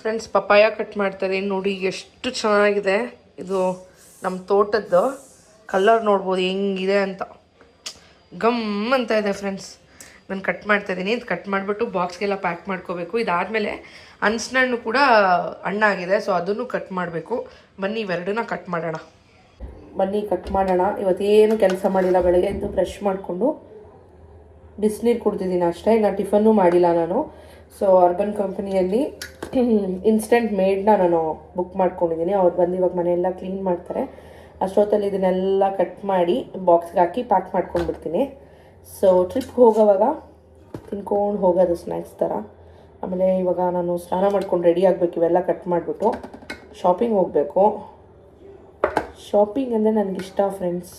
Friends papaya cut ಮಾಡ್ತಾರೆ. ನೋಡಿ ಎಷ್ಟು ಚೆನ್ನಾಗಿದೆ. ಇದು ನಮ್ಮ ತೋಟದ್ದು. ಕಲ್ಲರ್ ನೋಡ್ಬೋದು ಹೆಂಗಿದೆ ಅಂತ. ಗಮ್ ಅಂತ ಇದೆ ಫ್ರೆಂಡ್ಸ್ ನಾನು ಕಟ್ ಮಾಡ್ತಾಯಿದ್ದೀನಿ ಇದು ಕಟ್ ಮಾಡಿಬಿಟ್ಟು ಬಾಕ್ಸ್ಗೆಲ್ಲ ಪ್ಯಾಕ್ ಮಾಡ್ಕೋಬೇಕು. ಇದಾದಮೇಲೆ ಹಣ್ಣು ಕೂಡ ಹಣ್ಣಾಗಿದೆ ಸೊ ಅದನ್ನು ಕಟ್ ಮಾಡಬೇಕು. ಬನ್ನಿ, ಇವೆರಡನ್ನ ಕಟ್ ಮಾಡೋಣ. ಬನ್ನಿ ಕಟ್ ಮಾಡೋಣ. ಇವತ್ತೇನು ಕೆಲಸ ಮಾಡಿಲ್ಲ. ಬೆಳಗ್ಗೆ ಎದ್ದು ಬ್ರಷ್ ಮಾಡಿಕೊಂಡು ಬಿಸಿನೀರು ಕುಡ್ತಿದ್ದೀನಿ ಅಷ್ಟೇ. ಇನ್ನು ಟಿಫನ್ನು ಮಾಡಿಲ್ಲ ನಾನು. ಸೊ ಅರ್ಬನ್ ಕಂಪನಿಯಲ್ಲಿ ಇನ್ಸ್ಟೆಂಟ್ ಮೇಡ್ನ ನಾನು ಬುಕ್ ಮಾಡ್ಕೊಂಡಿದ್ದೀನಿ ಅವ್ರು ಬಂದು ಇವಾಗ ಮನೆಯೆಲ್ಲ ಕ್ಲೀನ್ ಮಾಡ್ತಾರೆ. ಅಷ್ಟೊತ್ತಲ್ಲಿ ಇದನ್ನೆಲ್ಲ ಕಟ್ ಮಾಡಿ ಬಾಕ್ಸ್ಗೆ ಹಾಕಿ ಪ್ಯಾಕ್ ಮಾಡ್ಕೊಂಡ್ಬಿಡ್ತೀನಿ. ಸೊ ಟ್ರಿಪ್ಗೆ ಹೋಗೋವಾಗ ತಿನ್ಕೊಂಡು ಹೋಗೋದು ಸ್ನ್ಯಾಕ್ಸ್ ಥರ. ಆಮೇಲೆ ಇವಾಗ ನಾನು ಸ್ನಾನ ಮಾಡ್ಕೊಂಡು ರೆಡಿ ಆಗಬೇಕು. ಇವೆಲ್ಲ ಕಟ್ ಮಾಡಿಬಿಟ್ಟು ಶಾಪಿಂಗ್ ಹೋಗಬೇಕು. ಶಾಪಿಂಗ್ ಅಂದರೆ ನನಗಿಷ್ಟ ಫ್ರೆಂಡ್ಸ್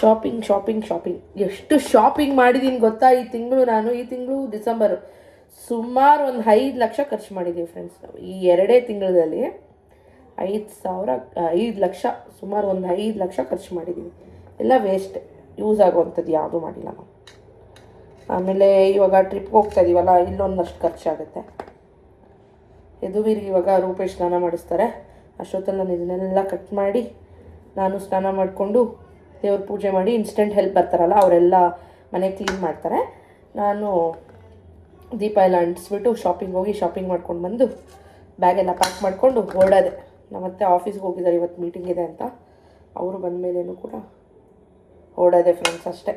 ಶಾಪಿಂಗ್ ಶಾಪಿಂಗ್ ಶಾಪಿಂಗ್ ಎಷ್ಟು ಶಾಪಿಂಗ್ ಮಾಡಿದ್ದೀನಿ ಗೊತ್ತಾ? ಈ ತಿಂಗಳು ನಾನು, ಈ ತಿಂಗಳು ಡಿಸೆಂಬರ್ ಸುಮಾರು ಒಂದು ಐದು ಲಕ್ಷ ಖರ್ಚು ಮಾಡಿದ್ದೀವಿ ಫ್ರೆಂಡ್ಸ್ ನಾವು. ಈ ಎರಡೇ ತಿಂಗಳಲ್ಲಿ ಐದು ಸಾವಿರ, ಐದು ಲಕ್ಷ, ಸುಮಾರು ಒಂದು ಐದು ಲಕ್ಷ ಖರ್ಚು ಮಾಡಿದ್ದೀವಿ ಎಲ್ಲ ವೇಸ್ಟ್ ಯೂಸ್ ಆಗುವಂಥದ್ದು ಯಾವುದೂ ಮಾಡಿಲ್ಲ ನಾವು. ಆಮೇಲೆ ಇವಾಗ ಟ್ರಿಪ್ಗೆ ಹೋಗ್ತಾ ಇದೀವಲ್ಲ, ಇಲ್ಲೊಂದಷ್ಟು ಖರ್ಚಾಗುತ್ತೆ ಯದುವೀರಿಗೆ ಇವಾಗ ರೂಪೇಶ್ ಸ್ನಾನ ಮಾಡಿಸ್ತಾರೆ. ಅಷ್ಟೊತ್ತಲ್ಲಿ ನಾನು ಇದನ್ನೆಲ್ಲ ಕಟ್ ಮಾಡಿ ನಾನು ಸ್ನಾನ ಮಾಡಿಕೊಂಡು ದೇವ್ರ ಪೂಜೆ ಮಾಡಿ ಇನ್ಸ್ಟೆಂಟ್ ಹೆಲ್ಪ್ ಬರ್ತಾರಲ್ಲ, ಅವರೆಲ್ಲ ಮನೆ ಕ್ಲೀನ್ ಮಾಡ್ತಾರೆ. ನಾನು ದೀಪ ಎಲ್ಲ ಅಂಟಿಸ್ಬಿಟ್ಟು ಶಾಪಿಂಗ್ ಹೋಗಿ ಶಾಪಿಂಗ್ ಮಾಡ್ಕೊಂಡು ಬಂದು ಬ್ಯಾಗೆಲ್ಲ ಪ್ಯಾಕ್ ಮಾಡಿಕೊಂಡು ಹೊರಡೋದೆ. ನಮ್ಮತ್ತೆ ಆಫೀಸ್ಗೆ ಹೋಗಿದ್ದಾರೆ ಇವತ್ತು ಮೀಟಿಂಗ್ ಇದೆ ಅಂತ. ಅವರು ಬಂದ ಮೇಲೇನು ಕೂಡ ಹೊರಡೋದೆ ಫ್ರೆಂಡ್ಸ್ ಅಷ್ಟೇ.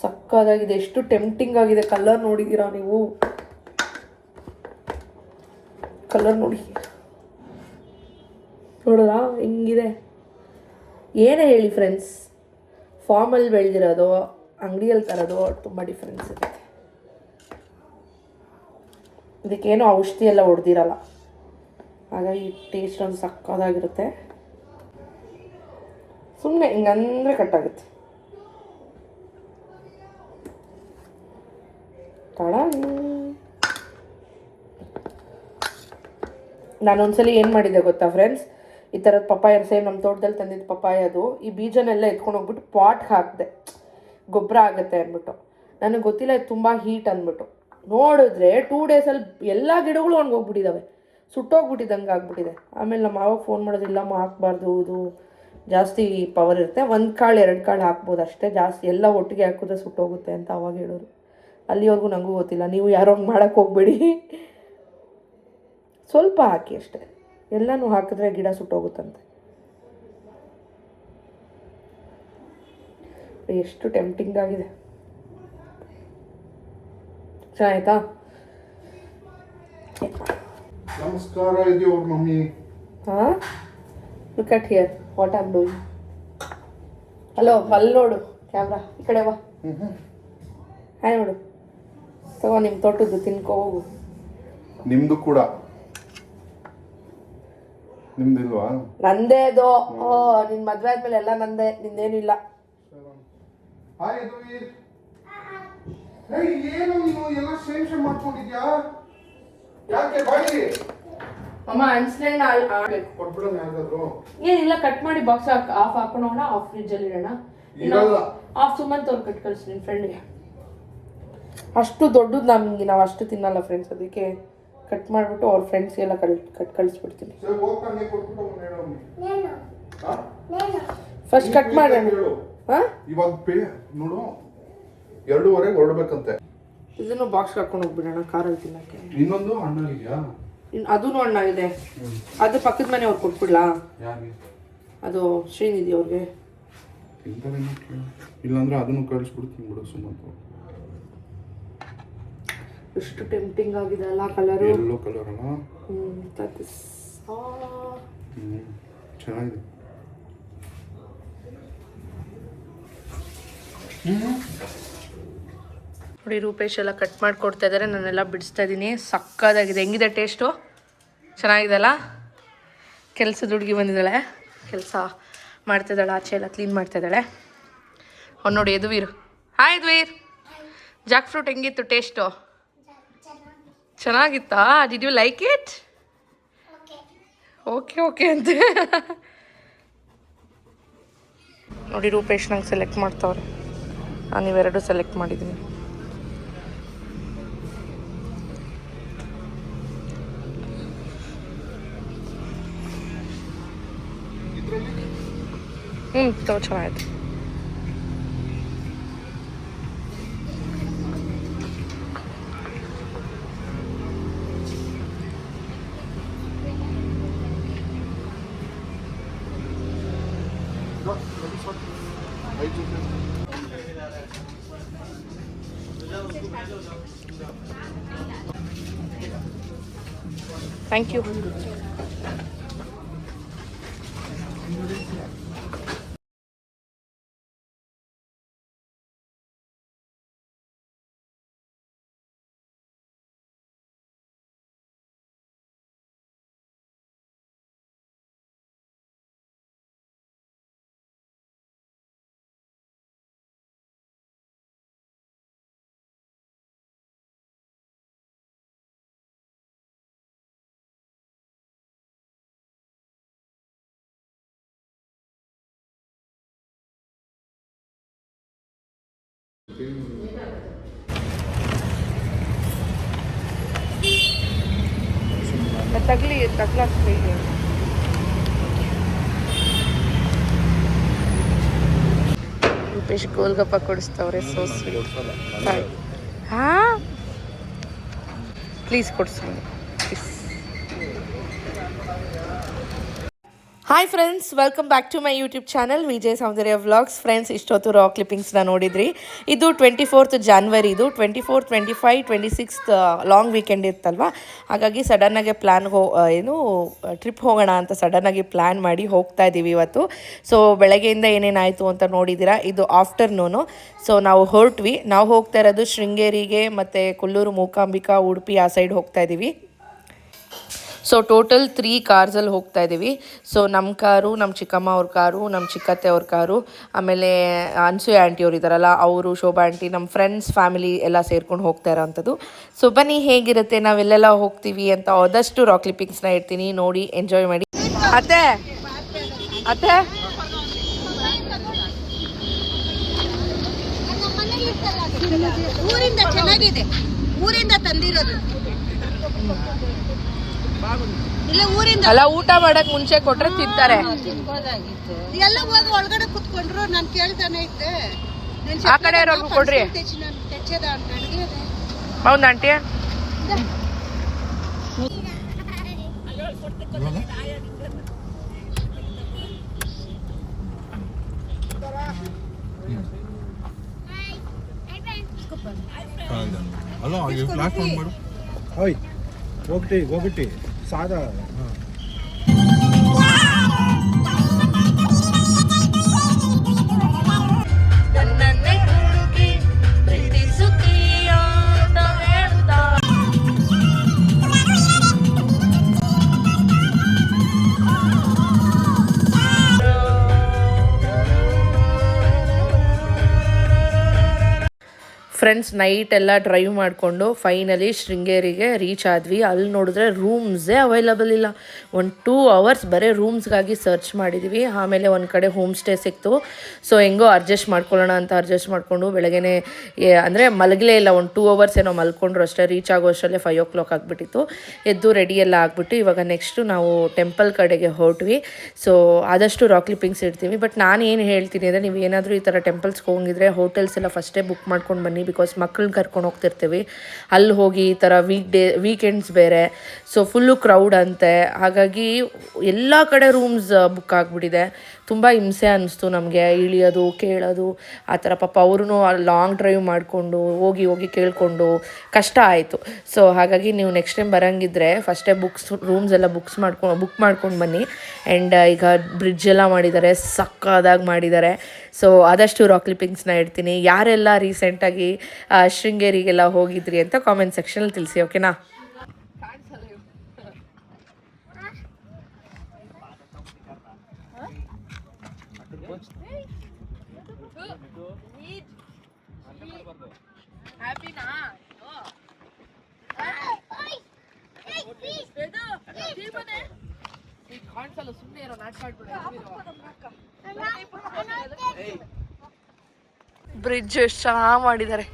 ಸಕ್ಕದಾಗಿದೆ, ಎಷ್ಟು ಟೆಂಪ್ಟಿಂಗ್ ಆಗಿದೆ. ಕಲರ್ ನೋಡಿದ್ದೀರಾ ನೀವು? ಕಲರ್ ನೋಡಿ. ನೋಡೋದಾ? ಹೆಂಗಿದೆ? ಏನೇ ಹೇಳಿ ಫ್ರೆಂಡ್ಸ್ ಫಾರ್ಮಲ್ಲಿ ಬೆಳೆದಿರೋದು ಅಂಗಡಿಯಲ್ಲಿ ತರೋದು, ತುಂಬ ಡಿಫ್ರೆನ್ಸ್ ಇದೆ ಇದಕ್ಕೇನು ಔಷಧಿ ಎಲ್ಲ ಹೊಡೆದಿರಲ್ಲ. ಹಾಗಾಗಿ ಟೇಸ್ಟ್ ಒಂದು ಸಕ್ಕದಾಗಿರುತ್ತೆ. ಸುಮ್ಮನೆ ಹಿಂಗಂದ್ರೆ ಕಟ್ಟಾಗುತ್ತೆ ತಡ. ನಾನೊಂದ್ಸಲಿ ಏನು ಮಾಡಿದ್ದೆ ಗೊತ್ತಾ ಫ್ರೆಂಡ್ಸ್ ಈ ಥರದ ಪಪ್ಪಾಯ ಸೇಮ್ ನಮ್ಮ ತೋಟದಲ್ಲಿ ತಂದಿದ್ದ ಪಪ್ಪಾಯ ಅದು. ಈ ಬೀಜನೆಲ್ಲ ಎತ್ಕೊಂಡು ಹೋಗ್ಬಿಟ್ಟು ಪಾಟ್ಗೆ ಹಾಕಿದೆ. ಗೊಬ್ಬರ ಆಗುತ್ತೆ ಅಂದ್ಬಿಟ್ಟು. ನನಗೆ ಗೊತ್ತಿಲ್ಲ, ಇದು ತುಂಬ ಹೀಟ್ ಅಂದ್ಬಿಟ್ಟು. ನೋಡಿದ್ರೆ ಟೂ ಡೇಸಲ್ಲಿ ಎಲ್ಲ ಗಿಡಗಳು ಒಣಗೋಗ್ಬಿಟ್ಟಿದ್ದಾವೆ ಸುಟ್ಟೋಗ್ಬಿಟ್ಟಿದ್ದಂಗೆ ಆಗ್ಬಿಟ್ಟಿದೆ. ಆಮೇಲೆ ನಮ್ಮ ಮಾವಾಗ ಫೋನ್ ಮಾಡೋದಿಲ್ಲ ಹಾಕ್ಬಾರ್ದು, ಇದು ಜಾಸ್ತಿ ಪವರ್ ಇರುತ್ತೆ. ಒಂದು ಕಾಳು, ಎರಡು ಕಾಳು ಹಾಕ್ಬೋದು ಅಷ್ಟೇ. ಜಾಸ್ತಿ ಎಲ್ಲ ಒಟ್ಟಿಗೆ ಹಾಕಿದ್ರೆ ಸುಟ್ಟೋಗುತ್ತೆ, ಅಂತ ಅವಾಗ ಹೇಳೋರು. ಅಲ್ಲಿವರೆಗೂ ನನಗೂ ಗೊತ್ತಿಲ್ಲ. ನೀವು ಯಾರೋ ಮಾಡೋಕ್ಕೆ ಹೋಗ್ಬೇಡಿ. ಸ್ವಲ್ಪ ಹಾಕಿ ಅಷ್ಟೇ. ಎಲ್ಲನೂ ಹಾಕಿದ್ರೆ ಗಿಡ ಸುಟ್ಟೋಗುತ್ತಂತೆ. ಎಷ್ಟು ಟೆಂಪ್ಟಿಂಗ್ ಆಗಿದೆ. ಚೆನ್ನಾಯ್ತಾ ನಮಸ್ಕಾರ ಇದೆ ಅವ್ರ ಮಮ್ಮಿ. ಹಾಂ? Look at here what am doing hello ಅಲ್ಲಿ ನೋಡು ಕ್ಯಾಮ್ರಾ ಈ ಕಡೆ ಬಾ. ಹಾಯ್ ನೋಡು. ತಗೋ ನಿಮ್ಮ ತೋಟದ್ದು ತಿನ್ಕೋ ಹೋಗು. ನಿಮ್ದು ಕೂಡ. ನಿಮ್ದಿಲ್ವಾ? ನಂದೇ ಅದು ಓ ನಿನ್ನ ಮದುವೆ ಆದ್ಮೇಲೆ ಎಲ್ಲ ನಂದೇ. ನಿಂದೇನಿಲ್ಲ ಹಾಯ್ ಏನು ನೀನು ಎಲ್ಲ ಸೇಮ್ ಸೇಮ್ ಮಾಡ್ಕೊಂಡಿದ್ಯಾ? ಯಾಕೆ ಬಾಯಿ? ಅಮ್ಮ ಅನ್ಸ್ಲೆಂಡ್ ಕೊಟ್ಬಿಡೋಣ ಯಾವ್ದಾದ್ರು ಏನಿಲ್ಲ ಕಟ್ ಮಾಡಿ ಬಾಕ್ಸ್ ಹಾಕಿ ಆಫ್ ಹಾಕೊಂಡೋಣ ಆಫ್ ಫ್ರಿಜ್ಜಲ್ಲಿ ಇಡೋಣ. ಇರಲ್ಲ. ಆಫ್ ಸುಮಂತ್ ಅವ್ರು ಕಟ್ ಕಳಿಸಿ ನಿನ್ನ ಫ್ರೆಂಡ್ಗೆ ಅಷ್ಟು ದೊಡ್ಡದು ನಮ್ಗೆ ನಾವು ಅಷ್ಟು ತಿನ್ನಲ್ಲ ಫ್ರೆಂಡ್ಸ್ ಅದಕ್ಕೆ ಕಟ್ ಮಾಡಿಬಿಟ್ಟು ಅವ್ರ ಫ್ರೆಂಡ್ಸ್ಗೆಲ್ಲ ಕಳ್ ಕಟ್ ಕಳಿಸ್ಬಿಡ್ತೀನಿ? ಫಸ್ಟ್ ಕಟ್ ಮಾಡೋಣ. ಹಾಂ? ಇವಾಗ ನೋಡು. ಎರಡೂವರೆಗೆ ಹೊರಡ್ಬೇಕಂತೆ. ಇದನ್ನು ಬಾಕ್ಸ್ ಹಾಕೊಂಡು ಹೋಗ್ಬಿಡೋಣ ಕಾರಲ್ಲಿ ತಿನ್ನಕ್ಕೆ. ಇನ್ನೊಂದು ಇದೆಯಾ? ಇನ್ನು ಅದೂ ಇದೆ. ಅದು ಪಕ್ಕದ ಮನೆ ಅವ್ರು ಕೊಟ್ಬಿಡ್ಲಾ? ಯಾರಿಗೆ? ಅದು ಶ್ರೀನಿಧಿ ಅವ್ರಿಗೆ. ಕೇಳು. ಇಲ್ಲಾಂದ್ರೆ ಅದನ್ನು ಕಳಿಸ್ಬಿಡ್ತೀನಿ ಬಿಡು ಸುಮ್ಮನೆ ಎಷ್ಟು ಟೆಂಪ್ಟಿಂಗ್ ಆಗಿದೆ ಅಲ್ಲ ಕಲರು ಎಲ್ಲೋ ಕಲರ್ ಅಲ್ಲ? ಹ್ಞೂ ದಟ್ ಇಸ್ ಹ್ಮ್ ಚೆನ್ನಾಗಿದೆ. ನೋಡಿ ರೂಪೇಶ್ ಎಲ್ಲ ಕಟ್ ಮಾಡಿಕೊಡ್ತಾ ಇದ್ದಾರೆ ನಾನೆಲ್ಲ ಬಿಡಿಸ್ತಾ ಇದ್ದೀನಿ. ಸಕ್ಕದಾಗಿದೆ ಹೆಂಗಿದೆ ಟೇಸ್ಟು ಚೆನ್ನಾಗಿದೆಲ್ಲ ಕೆಲಸದ ಹುಡುಗಿ ಬಂದಿದ್ದಾಳೆ. ಕೆಲಸ ಮಾಡ್ತಿದ್ದಾಳೆ ಆಚೆ ಎಲ್ಲ ಕ್ಲೀನ್ ಮಾಡ್ತಿದ್ದಾಳೆ ಅವ್ನು ನೋಡಿ, Yaduveer. Hi Yaduveer. Jack fruit ಹೆಂಗಿತ್ತು taste ಚೆನ್ನಾಗಿತ್ತಾ? Did you like it okay okay ಅಂತ. ನೋಡಿ ರೂಪೇಶ್ ನಂಗೆ ಸೆಲೆಕ್ಟ್ ಮಾಡ್ತಾವ್ರೆ. ನಾನು ಇವೆರಡು ಸೆಲೆಕ್ಟ್ ಮಾಡಿದ್ದೀನಿ. ಹ್ಞೂ ತೋ ಚೆನ್ನಾಗಿತ್ತು ಥ್ಯಾಂಕ್ ಯು ತಗಲಿ ತಗ್ಲಾಕ್ಲಿ ರೂಪೇಶ್ ಗೋಲ್ಗಪ್ಪ ಕೊಡಿಸ್ತವ್ರೆ ಸೋ ಸ್ವೀಟ್ ಹಾ? ಪ್ಲೀಸ್ ಕೊಡಿಸಿ. Hi friends welcome back to my YouTube channel Vijay Soundarya vlogs friends ಇಷ್ಟೊತ್ತು ರಾ ಕ್ಲಿಪ್ಪಿಂಗ್ಸ್ನ ನೋಡಿದ್ರಿ. ಇದು ಟ್ವೆಂಟಿ ಫೋರ್ತ್ ಜಾನ್ವರಿ ಇದು twenty four twenty five twenty sixth long weekend ಇತ್ತಲ್ವ? ಹಾಗಾಗಿ ಸಡನ್ನಾಗಿ ಪ್ಲ್ಯಾನ್ ಹೋ ಏನು ಟ್ರಿಪ್ ಹೋಗೋಣ ಅಂತ ಸಡನ್ನಾಗಿ ಪ್ಲ್ಯಾನ್ ಮಾಡಿ ಹೋಗ್ತಾ ಇದ್ದೀವಿ ಇವತ್ತು. ಸೊ ಬೆಳಗ್ಗೆಯಿಂದ ಏನೇನಾಯಿತು ಅಂತ ನೋಡಿದ್ದೀರಾ ಇದು ಆಫ್ಟರ್ನೂನು ಸೊ ನಾವು ಹೊರಟ್ವಿ. ನಾವು ಹೋಗ್ತಾ ಇರೋದು ಶೃಂಗೇರಿಗೆ, ಮತ್ತು ಕೊಲ್ಲೂರು, ಮೂಕಾಂಬಿಕಾ, ಉಡುಪಿ, ಆ ಸೈಡ್ ಹೋಗ್ತಾ ಇದ್ದೀವಿ ಸೊ ಟೋಟಲ್ ತ್ರೀ ಕಾರ್ಸಲ್ಲಿ ಹೋಗ್ತಾ ಇದ್ದೀವಿ ಸೊ ನಮ್ಮ ಕಾರು ನಮ್ಮ ಚಿಕ್ಕಮ್ಮ ಅವ್ರ ಕಾರು ನಮ್ಮ ಚಿಕ್ಕತ್ತೆ ಅವ್ರ ಕಾರು, ಆಮೇಲೆ ಅನ್ಸೂಯ ಆಂಟಿ ಅವ್ರು ಇದ್ದಾರಲ್ಲ ಅವರು, ಶೋಭಾ ಆಂಟಿ ನಮ್ಮ ಫ್ರೆಂಡ್ಸ್ ಫ್ಯಾಮಿಲಿ ಎಲ್ಲ ಸೇರ್ಕೊಂಡು ಹೋಗ್ತಾ ಇರೋವಂಥದ್ದು ಸೊ ಬನ್ನಿ, ಹೇಗಿರುತ್ತೆ ನಾವೆಲ್ಲೆಲ್ಲ ಹೋಗ್ತೀವಿ ಅಂತ ಆದಷ್ಟು ರಾಕ್ ಕ್ಲಿಪ್ಪಿಂಗ್ಸ್ನ ಇರ್ತೀನಿ ನೋಡಿ ಎಂಜಾಯ್ ಮಾಡಿ. ಅತ್ತೆ! ಅತ್ತೆ! ಊರಿಂದ ಚೆನ್ನಾಗಿದೆ. ಊರಿಂದ ತಂದಿರೋದು. ಅಲ್ಲ ಊಟ ಮಾಡಕ್ ಮುಂಚೆ ಕೊಟ್ರೆ ತಿಂತಾರೆ ಎಲ್ಲ ಹೋಗಿ ಒಳಗಡೆ ಕುತ್ಕೊಂಡ್ರು ನಾನು ಕೇಳ್ತಾನೆ ಇದ್ದೆ ನನ್ ಆ ಕಡೆ ಇರೋರ್ಗೂ ಕೊಡ್ರಿ. ಹೌದಾ ಆಂಟಿ ಹಲೋ ಪ್ಲಾಟ್ಫಾರ್ಮ್ ಮಾಡು ಹೋಯ್ ಹೋಗ್ಟಿ ಹೋಗ್ಬಿಟ್ಟಿ 啥事儿？嗯。ಫ್ರೆಂಡ್ಸ್ ನೈಟ್ ಎಲ್ಲ ಡ್ರೈವ್ ಮಾಡಿಕೊಂಡು ಫೈನಲಿ ಶೃಂಗೇರಿಗೆ ರೀಚ್ ಆದ್ವಿ. ಅಲ್ಲಿ ನೋಡಿದ್ರೆ ರೂಮ್ಸೇ ಅವೈಲಬಲ್ ಇಲ್ಲ. ಒಂದು ಟೂ ಅವರ್ಸ್ ಬರೀ ರೂಮ್ಸ್ಗಾಗಿ ಸರ್ಚ್ ಮಾಡಿದ್ವಿ. ಆಮೇಲೆ ಒಂದು ಕಡೆ ಹೋಮ್ ಸ್ಟೇ ಸಿಕ್ತು. ಸೊ ಹೆಂಗೋ ಅಡ್ಜಸ್ಟ್ ಮಾಡ್ಕೊಳ್ಳೋಣ ಅಂತ ಅಡ್ಜಸ್ಟ್ ಮಾಡಿಕೊಂಡು ಬೆಳಗ್ಗೆ ಅಂದರೆ ಮಲಗಲೇ ಇಲ್ಲ. ಒಂದು ಟೂ ಅವರ್ಸ್ ಏನೋ ಮಲ್ಕೊಂಡ್ರು ಅಷ್ಟೇ. ರೀಚ್ ಆಗೋ ಅಷ್ಟರಲ್ಲೇ ಫೈವ್ ಓ ಕ್ಲಾಕ್ ಆಗಿಬಿಟ್ಟಿತ್ತು. ಎದ್ದು ರೆಡಿ ಎಲ್ಲ ಆಗಿಬಿಟ್ಟು ಇವಾಗ ನೆಕ್ಸ್ಟು ನಾವು ಟೆಂಪಲ್ ಕಡೆಗೆ ಹೊರಟ್ವಿ. ಸೊ ಆದಷ್ಟು ರಾಕ್ ಕ್ಲಿಪ್ಪಿಂಗ್ಸ್ ಇಡ್ತೀವಿ. ಬಟ್ ನಾನು ಏನು ಹೇಳ್ತೀನಿ ಅಂದರೆ ನೀವು ಏನಾದರೂ ಈ ಥರ ಟೆಂಪಲ್ಸ್ಗೆ ಹೋಗಿದ್ರೆ ಹೋಟೆಲ್ಸ್ ಎಲ್ಲ ಫಸ್ಟೇ ಬುಕ್ ಮಾಡ್ಕೊಂಡು ಬನ್ನಿ. ಬಿಕಾಸ್ ಮಕ್ಕಳನ್ನ ಕರ್ಕೊಂಡು ಹೋಗ್ತಿರ್ತೀವಿ. ಅಲ್ಲಿ ಹೋಗಿ ಈ ಥರ ವೀಕ್ ಡೇ ವೀಕೆಂಡ್ಸ್ ಬೇರೆ. ಸೊ ಫುಲ್ಲು ಕ್ರೌಡ್ ಅಂತೆ. ಹಾಗಾಗಿ ಎಲ್ಲ ಕಡೆ ರೂಮ್ಸ್ ಬುಕ್ ಆಗಿಬಿಟ್ಟಿದೆ. ತುಂಬ ಹಿಂಸೆ ಅನ್ನಿಸ್ತು ನಮಗೆ, ಇಳಿಯೋದು, ಕೇಳೋದು, ಆ ಥರ ಪಾಪ ಅವ್ರೂ ಲಾಂಗ್ ಡ್ರೈವ್ ಮಾಡಿಕೊಂಡು, ಹೋಗಿ ಹೋಗಿ ಕೇಳಿಕೊಂಡು ಕಷ್ಟ ಆಯಿತು. ಸೊ ಹಾಗಾಗಿ ನೀವು ನೆಕ್ಸ್ಟ್ ಟೈಮ್ ಬರೋಂಗಿದ್ರೆ ಫಸ್ಟೇ ಬುಕ್ಸ್ ರೂಮ್ಸ್ ಎಲ್ಲ ಬುಕ್ಸ್ ಮಾಡ್ಕೊಂಡು ಬುಕ್ ಮಾಡ್ಕೊಂಡು ಬನ್ನಿ. ಆ್ಯಂಡ್ ಈಗ ಬ್ರಿಡ್ಜ್ ಎಲ್ಲ ಮಾಡಿದ್ದಾರೆ, ಸಕ್ಕದಾಗಿ ಮಾಡಿದ್ದಾರೆ. ಸೊ ಆದಷ್ಟು ರಾಕ್ ಕ್ಲಿಪ್ಪಿಂಗ್ಸ್ನ ಇಡ್ತೀನಿ. ಯಾರೆಲ್ಲ ರೀಸೆಂಟಾಗಿ ಶೃಂಗೇರಿಗೆಲ್ಲ ಹೋಗಿದ್ರಿ ಅಂತ ಕಾಮೆಂಟ್ ಸೆಕ್ಷನಲ್ಲಿ ತಿಳಿಸಿ ಓಕೆನಾ ಬ್ರಿಡ್ಜ್ ಎಷ್ಟು ಚೆನ್ನಾಗಿ ಮಾಡಿದ್ದಾರೆ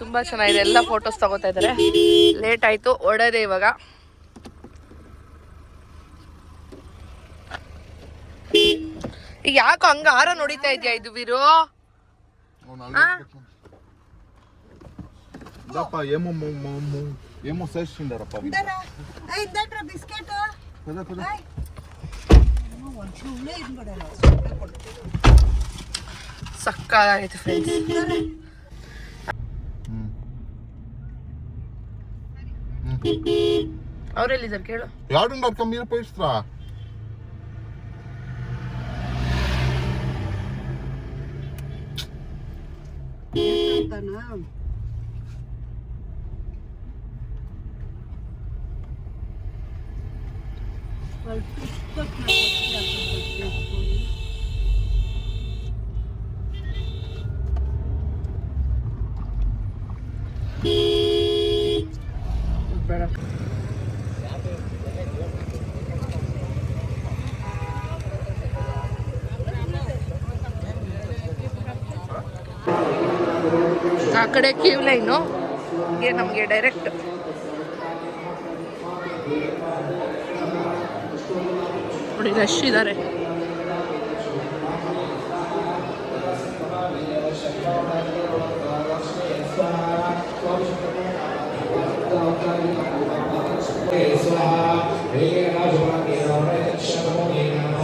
ತುಂಬ ಚೆನ್ನಾಗಿದೆ. ಎಲ್ಲ ಫೋಟೋಸ್ ತಗೋತಾ ಇದ್ದಾರೆ ಲೇಟ್ ಆಯ್ತು ಒಡೆದೆ ಇವಾಗ. ಈಗ ಯಾಕೋ ಹಂಗ ಆರ ನೋಡಿತಾ ಇದ್ಯಾ ಇದು ವೀರು? ಬಿಸ್ಕೆಟ್? ಸಕ್ಕಾಗೈತೆ ಫ್ರೆಂಡ್ಸ್ ಅವರೆಲ್ಲಿದ್ದಾರೆ ಕೇಳು. ಯಾರು ಡಾಟ್ ನೀರು ಪೈಸ್ತ್ರಾ Well, ಆ ಕಡೆ ಕ್ಯೂ ಲೈನು ಹೀಗೆ ನಮಗೆ ಡೈರೆಕ್ಟ್ ನೋಡಿ ರಶ್ ಇದ್ದಾರೆ स्वाहा वेगेन शुभांगेन वरदक्षिणो येन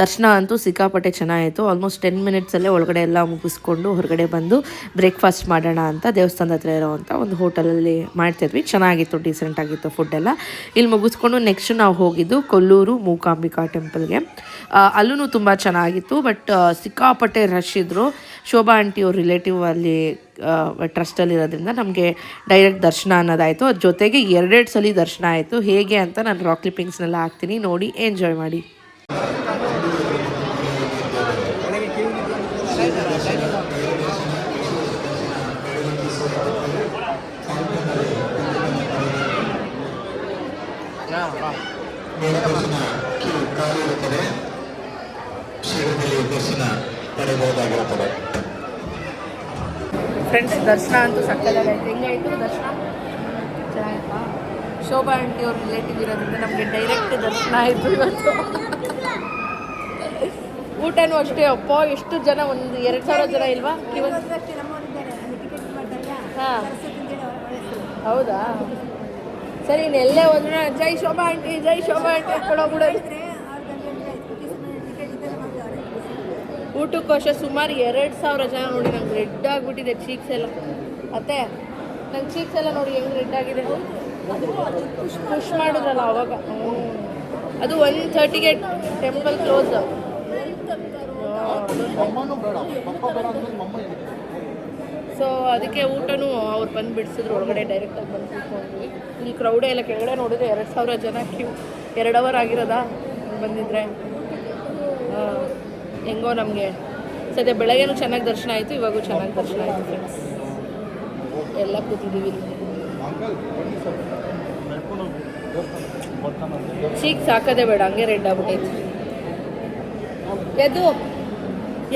ದರ್ಶನ ಅಂತೂ ಸಿಕ್ಕಾಪಟ್ಟೆ ಚೆನ್ನಾಗಿತ್ತು. ಆಲ್ಮೋಸ್ಟ್ ಟೆನ್ ಮಿನಿಟ್ಸಲ್ಲೇ ಒಳಗಡೆ ಎಲ್ಲ ಮುಗಿಸ್ಕೊಂಡು ಹೊರಗಡೆ ಬಂದು ಬ್ರೇಕ್ಫಾಸ್ಟ್ ಮಾಡೋಣ ಅಂತ ದೇವಸ್ಥಾನದ ಹತ್ರ ಇರೋವಂಥ ಒಂದು ಹೋಟೆಲಲ್ಲಿ ಮಾಡ್ತಿದ್ವಿ. ಚೆನ್ನಾಗಿತ್ತು ಡೀಸೆಂಟ್ ಆಗಿತ್ತು ಫುಡ್ಡೆಲ್ಲ ಇಲ್ಲಿ ಮುಗಿಸ್ಕೊಂಡು ನೆಕ್ಸ್ಟ್ ನಾವು ಹೋಗಿದ್ದು ಕೊಲ್ಲೂರು ಮೂಕಾಂಬಿಕಾ ಟೆಂಪಲ್ಗೆ ಅಲ್ಲೂ ತುಂಬ ಚೆನ್ನಾಗಿತ್ತು ಬಟ್ ಸಿಕ್ಕಾಪಟ್ಟೆ ರಶ್ ಇದ್ದರು ಶೋಭಾ ಆಂಟಿ ಅವ್ರ ರಿಲೇಟಿವ್ ಅಲ್ಲಿ ಟ್ರಸ್ಟಲ್ಲಿರೋದ್ರಿಂದ ನಮಗೆ ಡೈರೆಕ್ಟ್ ದರ್ಶನ ಅನ್ನೋದಾಯಿತು. ಅದ್ರ ಜೊತೆಗೆ ಎರಡೆರಡು ಸಲ ದರ್ಶನ ಆಯಿತು. ಹೇಗೆ ಅಂತ ನಾನು ರಾಕ್ ಕ್ಲಿಪ್ಪಿಂಗ್ಸ್ನೆಲ್ಲ ಹಾಕ್ತೀನಿ, ನೋಡಿ ಎಂಜಾಯ್ ಮಾಡಿ. ಫ್ರೆಂಡ್ಸ್ ದರ್ಶನ ಅಂತೂ ಸಕ್ಕದಾಗೈತೆ ಹೆಂಗಾಯಿತು ದರ್ಶನ? ಚೆನ್ನಾಗಿತ್ತಾ. ಶೋಭಾ ಆಂಟಿ ಅವ್ರ ರಿಲೇಟಿವ್ ಇರೋದ್ರಿಂದ ನಮಗೆ ಡೈರೆಕ್ಟ್ ದರ್ಶನ ಆಯಿತು ಇವತ್ತು. ಊಟನೂ ಅಷ್ಟೇ ಅಪ್ಪ ಎಷ್ಟು ಜನ? ಒಂದು ಎರಡು ಸಾವಿರ ಜನ ಇಲ್ವಾ? ಹಾಂ. ಹೌದಾ? ಸರಿ ಇನ್ನು ಎಲ್ಲೇ ಹೋದ್ರೆ ಜೈ ಶೋಭಾ ಆಂಟಿ ಜೈ ಶೋಭಾ ಆಂಟಿ. ಕೊಡೋಗ್ಬಿಡೋದು ಊಟಕ್ಕೋಶ ಸುಮಾರು ಎರಡು ಸಾವಿರ ಜನ ನೋಡಿ ನಂಗೆ ರೆಡ್ ಆಗಿಬಿಟ್ಟಿದೆ ಚೀಕ್ಸ್ ಎಲ್ಲ. ಅತ್ತೆ ನಂಗೆ ಚೀಕ್ಸ್ ಎಲ್ಲ ನೋಡಿ ಹೆಂಗೆ ರೆಡ್ ಆಗಿದೆ. ಖುಷ್ ಮಾಡಿದ್ರಲ್ಲ ಅವಾಗ. ಅದು ಒನ್ ಥರ್ಟಿಗೆ ಟೆಂಪಲ್ ಕ್ಲೋಸ್. ಸೊ ಅದಕ್ಕೆ ಊಟನೂ ಅವ್ರು ಬಂದು ಬಿಡಿಸಿದ್ರು ಒಳಗಡೆ ಡೈರೆಕ್ಟಾಗಿ ಬಂದು ಕೂತ್ಕೊಂಡ್ವಿ. ಇಲ್ಲಿ ಕ್ರೌಡೇ ಎಲ್ಲ ಕೆಳಗಡೆ ನೋಡಿದ್ರೆ ಎರಡು ಸಾವಿರ ಜನ ಕ್ಯೂ ಎರಡು ಅವರ್ ಆಗಿರೋದಾ? ಬಂದಿದ್ರೆ. ಆ, ಹೆಂಗೋ ನಮಗೆ ಸದ್ಯ ಬೆಳಗ್ಗೆನೂ ಚೆನ್ನಾಗಿ ದರ್ಶನ ಆಯಿತು, ಇವಾಗೂ ಚೆನ್ನಾಗಿ ದರ್ಶನ ಆಯಿತು ಫ್ರೆಂಡ್ಸ್ ಎಲ್ಲ ಕೂತಿದ್ದೀವಿ. ಇಲ್ಲಿ ಚೀಕ್ ಸಾಕೋದೇ ಬೇಡ, ಹಂಗೆ ರೆಡ್ ಆಗ್ಬಿಟ್ಟೈತಿ ಎದು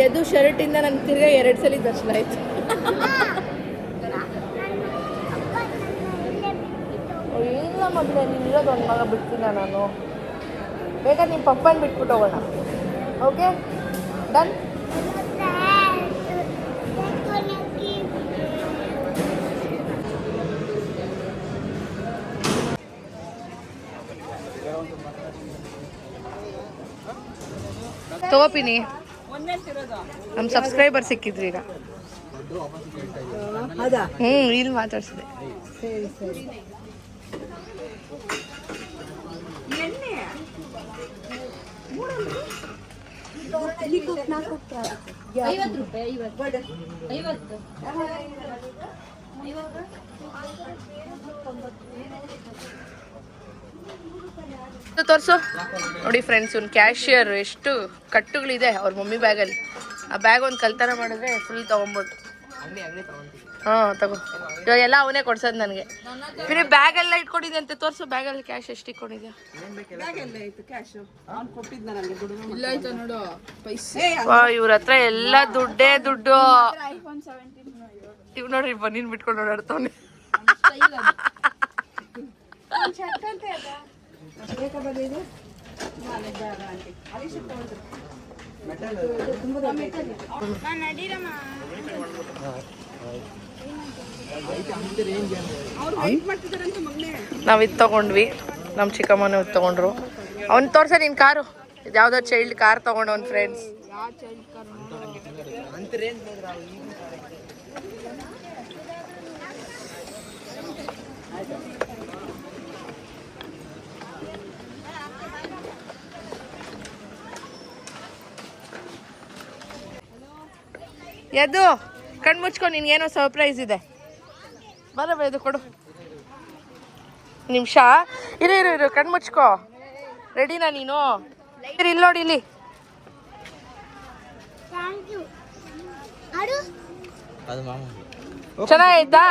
ಎದು ಶರ್ಟಿಂದ ನನ್ನ ತಿರ್ಗಾ ಎರಡು ಸಲ ದರ್ಶನ ಆಯಿತು. ಮೊದಲೇ ನೀನು ಇರೋದು ಒಂದು ಮಗ ಬಿಡ್ತೀನ ನಾನು. ಬೇಗ ನಿಮ್ಮ ಪಪ್ಪನ ಬಿಟ್ಬಿಟ್ಟು ಹೋಗೋಣ. ಓಕೆ ಡನ್ ತಗೋಪಿನಿ ನಮ್ಮ ಸಬ್ಸ್ಕ್ರೈಬರ್ ಸಿಕ್ಕಿದ್ರಿ ಈಗ. ಹ್ಞೂ ಇಲ್ಲಿ ಮಾತಾಡ್ಸಿದೆ. ತೋರಿಸು. ನೋಡಿ ಫ್ರೆಂಡ್ಸ್ ಒಂದು ಕ್ಯಾಶಿಯರ್ ಎಷ್ಟು ಕಟ್ಟುಗಳಿದೆ ಅವ್ರ ಮಮ್ಮಿ ಬ್ಯಾಗಲ್ಲಿ ಆ ಬ್ಯಾಗ್ ಒಂದು ಕಲ್ತನ ಮಾಡಿದ್ರೆ ಫುಲ್ ತೊಗೊಬೋದು ಹಾಂ ತಗೋ. ಇವಾಗ ಎಲ್ಲ ಅವನೇ ಕೊಡ್ಸೋದು ನನಗೆ. ಬೇರೆ ಬ್ಯಾಗೆಲ್ಲ ಇಟ್ಕೊಂಡಿದ್ದೆ ಅಂತ ತೋರಿಸು ಬ್ಯಾಗಲ್ಲಿ ಕ್ಯಾಶ್ ಎಷ್ಟು ಇಟ್ಕೊಂಡಿದ್ಯಾ ಇವ್ರ ಹತ್ರ ಎಲ್ಲ ದುಡ್ಡೇ ದುಡ್ಡು. ಇವ್ ನೋಡ್ರಿ ಬನ್ನಿನ್ ಬಿಟ್ಕೊಂಡು ಓಡಾಡ್ತಾವ್ನೆ. ನಾವ್ ಇದು ತಗೊಂಡ್ವಿ. ನಮ್ಮ ಚಿಕ್ಕಮ್ಮನ ಇದು ತಗೊಂಡ್ರು. ಅವ್ನ್ ತೋರ್ಸ ನಿನ್ ಕಾರು. ಯಾವ್ದೋ ಚೈಲ್ಡ್ ಕಾರ್ ತಗೊಂಡವನ್ ಫ್ರೆಂಡ್ಸ್ ಎದ್ದು ಕಣ್ಣು ಮುಚ್ಕೊ ನಿನ್ಗೇನೋ ಸರ್ಪ್ರೈಸ್ ಇದೆ. ಬರಬ ಇದು ಕೊಡು. ನಿಮಿಷ. ಇರು ಇರು ಇರು ಕಣ್ಣು ಮುಚ್ಕೋ. ರೆಡಿನಾ ನೀನು? ಇಲ್ಲಿ ನೋಡಿ ಇಲ್ಲಿ. ಚೆನ್ನಾಗೈತಾ?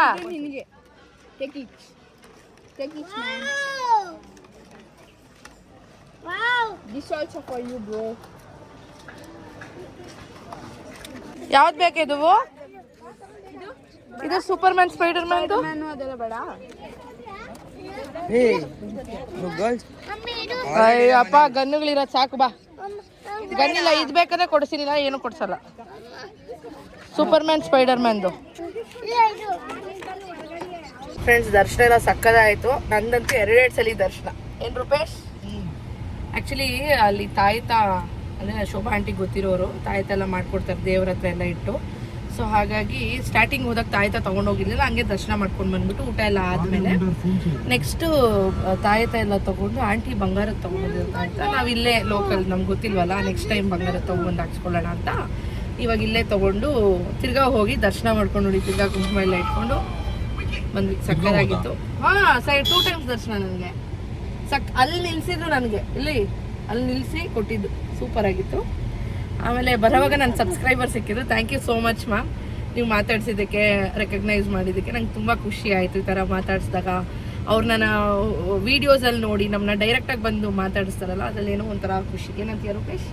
ಯಾವ್ದು ಬೇಕಿದವು ಇದು? ಸೂಪರ್ ಮ್ಯಾನ್ ಸ್ಪೈಡರ್ ಮ್ಯಾನ್ ಬೇಡ. ಅಯ್ಯಪ್ಪ ಗನ್ನುಗಳಿರೋದು ಸಾಕು ಬಾ. ಗನ್ನಿಲ್ಲ ಇದು ಬೇಕಾದ್ರೆ ಕೊಡಿಸ್ತೀನಿ ನಾ ಏನು ಕೊಡ್ಸಲ್ಲ. ಸೂಪರ್ ಮ್ಯಾನ್ ಸ್ಪೈಡರ್ ಮ್ಯಾನ್ದು ಫ್ರೆಂಡ್ಸ್ ದರ್ಶನ ಎಲ್ಲ ಸಕ್ಕದಾಯಿತು. ನಂದಂತೂ ಎರಡೆರಡು ಸಲ ದರ್ಶನ. ಏನು ರೂಪೇಶ್? ಆ್ಯಕ್ಚುಲಿ ಅಲ್ಲಿ ತಾಯ್ತ ಅಂದರೆ ಶೋಭಾ ಆಂಟಿಗೆ ಗೊತ್ತಿರೋರು ತಾಯ್ತ ಎಲ್ಲ ಮಾಡ್ಕೊಡ್ತಾರೆ ದೇವ್ರ ಹತ್ರ ಎಲ್ಲ ಇಟ್ಟು. ಸೊ ಹಾಗಾಗಿ ಸ್ಟಾರ್ಟಿಂಗ್ ಹೋದಾಗ ತಾಯ್ತ ತೊಗೊಂಡೋಗಿರ್ಲಿಲ್ಲ ಹಂಗೆ ದರ್ಶನ ಮಾಡ್ಕೊಂಡು ಬಂದ್ಬಿಟ್ಟು ಊಟ ಎಲ್ಲ ಆದಮೇಲೆ ನೆಕ್ಸ್ಟು ತಾಯ್ತ ಎಲ್ಲ ತೊಗೊಂಡು ಆಂಟಿ ಬಂಗಾರ ತೊಗೊಂಡಿದ್ರು ಅಂತ ನಾವು ಇಲ್ಲೇ ಲೋಕಲ್ ನಮ್ಗೆ ಗೊತ್ತಿಲ್ವಲ್ಲ ನೆಕ್ಸ್ಟ್ ಟೈಮ್ ಬಂಗಾರ ತೊಗೊಂಡು ಹಾಕ್ಸ್ಕೊಳ್ಳೋಣ ಅಂತ. ಇವಾಗ ಇಲ್ಲೇ ತೊಗೊಂಡು ತಿರ್ಗಾ ಹೋಗಿ ದರ್ಶನ ಮಾಡ್ಕೊಂಡು ನೋಡಿ ತಿರ್ಗಾ ಕುಂಕುಮ ಎಲ್ಲ ಇಟ್ಕೊಂಡು ಬಂದ್ವಿ. ಸಕ್ಕದಾಗಿತ್ತು ಹಾಂ ಸೈಡ್ ಟೂ ಟೈಮ್ಸ್ ದರ್ಶನ ನನಗೆ. ಸಕ್ ಅಲ್ಲಿ ನಿಲ್ಸಿದ್ರು ನನಗೆ ಇಲ್ಲಿ. ಅಲ್ಲಿ ನಿಲ್ಲಿಸಿ ಕೊಟ್ಟಿದ್ದು. ಸೂಪರ್ ಆಗಿತ್ತು. ಆಮೇಲೆ ಬರೋವಾಗ ನನ್ನ ಸಬ್ಸ್ಕ್ರೈಬರ್ ಸಿಕ್ಕಿದ್ರು. Thank you so much ma'am ನೀವು ಮಾತಾಡ್ಸಿದ್ದಕ್ಕೆ ರೆಕಗ್ನೈಸ್ ಮಾಡಿದ್ದಕ್ಕೆ ನಂಗೆ ತುಂಬ ಖುಷಿ ಆಯಿತು ಈ ಥರ ಮಾತಾಡಿಸಿದಾಗ. ಅವ್ರು ನನ್ನ ವೀಡಿಯೋಸಲ್ಲಿ ನೋಡಿ ನಮ್ಮನ್ನ ಡೈರೆಕ್ಟಾಗಿ ಬಂದು ಮಾತಾಡಿಸ್ತಾರಲ್ಲ ಅದರಲ್ಲೇನೋ ಏನೋ ಒಂಥರ ಖುಷಿ. ಏನಂತೀಯ ರೂಪೇಶ್?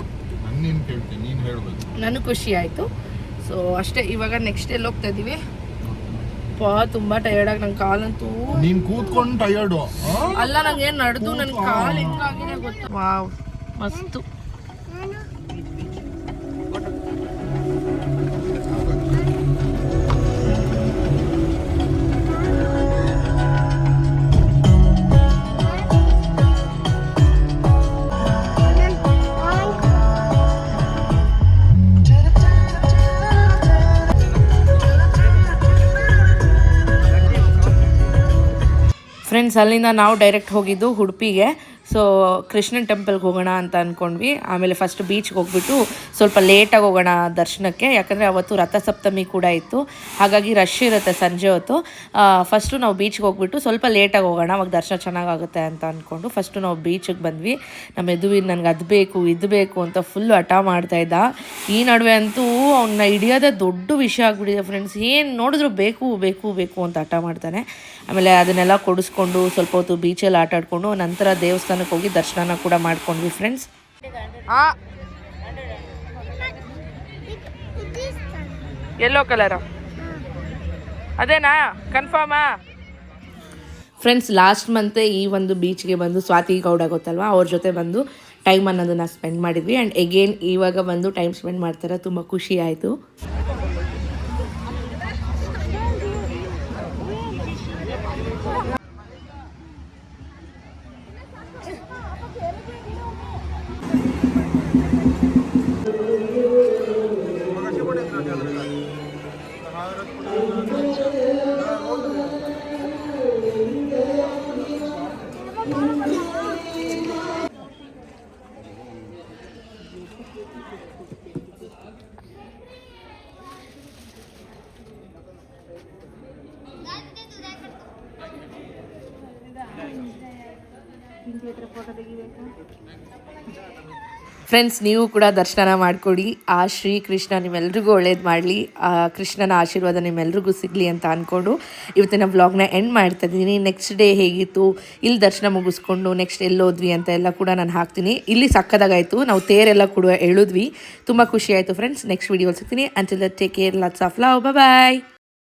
ನೀನು ಕೇಳ್ತೀನಿ ನೀನು ಹೇಳ್ಬೇಕು. ನನಗೆ ಖುಷಿ ಆಯಿತು. ಸೊ ಅಷ್ಟೇ ಇವಾಗ ನೆಕ್ಸ್ಟ್ ಎಲ್ಲಿ ಹೋಗ್ತಾ ಇದ್ದೀವಿ ಪಾ ತುಂಬ ಆಗಿ ನನ್ನ ಕಾಲಂತೂ ನೀನು ಕೂತ್ಕೊಂಡು ಟಯರ್ಡು ಅಲ್ಲ ನಂಗೆ ಏನು ನಡೆದು? ನನ್ನ ಕಾಲು ಹೆಂಗಾಗಿದೆ ಗೊತ್ತು? ವಾವ್ ಮಸ್ತು. ಫ್ರೆಂಡ್ಸ್ ಅಲ್ಲಿಂದ ನಾವು ಡೈರೆಕ್ಟ್ ಹೋಗಿದ್ದು ಉಡುಪಿಗೆ. ಸೊ ಕೃಷ್ಣನ್ ಟೆಂಪಲ್ಗೆ ಹೋಗೋಣ ಅಂತ ಅಂದ್ಕೊಂಡ್ವಿ ಆಮೇಲೆ ಫಸ್ಟ್ ಬೀಚ್ಗೆ ಹೋಗ್ಬಿಟ್ಟು ಸ್ವಲ್ಪ ಲೇಟಾಗಿ ಹೋಗೋಣ ದರ್ಶನಕ್ಕೆ. ಯಾಕಂದರೆ ಅವತ್ತು ರಥಸಪ್ತಮಿ ಕೂಡ ಇತ್ತು. ಹಾಗಾಗಿ ರಶ್ ಇರುತ್ತೆ ಸಂಜೆ ಹೊತ್ತು. ಫಸ್ಟು ನಾವು ಬೀಚ್ಗೆ ಹೋಗ್ಬಿಟ್ಟು ಸ್ವಲ್ಪ ಲೇಟಾಗಿ ಹೋಗೋಣ. ಅವಾಗ ದರ್ಶನ ಚೆನ್ನಾಗಾಗುತ್ತೆ ಅಂತ ಅಂದ್ಕೊಂಡು ಫಸ್ಟು ನಾವು ಬೀಚಿಗೆ ಬಂದ್ವಿ. ನಮ್ಮ ಎದುವಿನ ನನಗೆ ಅದು ಬೇಕು, ಇದು ಬೇಕು ಅಂತ ಫುಲ್ಲು ಹಠ ಮಾಡ್ತಾ ಇದ್ದ. ಈ ನಡುವೆ ಅಂತೂ ಅವನ್ನ ಹಿಡಿಯೋದೇ ದೊಡ್ಡ ವಿಷಯ ಆಗಿಬಿಟ್ಟಿದೆ ಫ್ರೆಂಡ್ಸ್ ಏನು ನೋಡಿದ್ರು ಬೇಕು ಬೇಕು ಬೇಕು ಅಂತ ಹಠ ಮಾಡ್ತಾನೆ. ಆಮೇಲೆ ಅದನ್ನೆಲ್ಲ ಕೊಡಿಸ್ಕೊಂಡು ಸ್ವಲ್ಪ ಹೊತ್ತು ಬೀಚಲ್ಲಿ ಆಟ ಆಡ್ಕೊಂಡು ನಂತರ ದೇವಸ್ಥಾನಕ್ಕೆ ಹೋಗಿ ದರ್ಶನ ಕೂಡ ಮಾಡ್ಕೊಂಡ್ವಿ ಫ್ರೆಂಡ್ಸ್ ಎಲ್ಲೋ ಕಲರ ಅದೇನಾ? ಕನ್ಫರ್ಮಾ ಫ್ರೆಂಡ್ಸ್ ಲಾಸ್ಟ್ ಮಂತೆ ಈ ಒಂದು ಬೀಚ್ಗೆ ಬಂದು ಸ್ವಾತಿ ಗೌಡ ಗೊತ್ತಲ್ವಾ? ಅವ್ರ ಜೊತೆ ಬಂದು ಟೈಮ್ ಅನ್ನೋದನ್ನ ಸ್ಪೆಂಡ್ ಮಾಡಿದ್ವಿ. ಆ್ಯಂಡ್ ಎಗೇನ್ ಇವಾಗ ಬಂದು ಟೈಮ್ ಸ್ಪೆಂಡ್ ಮಾಡ್ತಾರೆ. ತುಂಬ ಖುಷಿ ಆಯಿತು. ¿Quién tiene otra de aquí de? Friends ನೀವು ಕೂಡ ದರ್ಶನ ಮಾಡಿಕೊಡಿ. ಆ ಶ್ರೀಕೃಷ್ಣ ನಿಮ್ಮೆಲ್ರಿಗೂ ಒಳ್ಳೇದು ಮಾಡಲಿ. ಆ ಕೃಷ್ಣನ ಆಶೀರ್ವಾದ ನಿಮ್ಮೆಲ್ರಿಗೂ ಸಿಗಲಿ ಅಂತ ಅಂದ್ಕೊಂಡು ಇವತ್ತಿನ ವ್ಲಾಗ್ನ ಎಂಡ್ ಮಾಡ್ತಾ ಇದ್ದೀನಿ. ನೆಕ್ಸ್ಟ್ ಡೇ ಹೇಗಿತ್ತು? ಇಲ್ಲಿ ದರ್ಶನ ಮುಗಿಸ್ಕೊಂಡು ನೆಕ್ಸ್ಟ್ ಎಲ್ಲೋದ್ವಿ ಅಂತ ಎಲ್ಲ ಕೂಡ ನಾನು ಹಾಕ್ತೀನಿ. ಇಲ್ಲಿ ಸಕ್ಕದಾಗಾಯಿತು. ನಾವು ತೇರೆಲ್ಲ ಕೂಡ ಎಳಿದ್ವಿ. ತುಂಬ ಖುಷಿ ಆಯಿತು ಫ್ರೆಂಡ್ಸ್ ನೆಕ್ಸ್ಟ್ ವೀಡಿಯೋ ಸಿಗ್ತೀನಿ. Until take care lots of love bye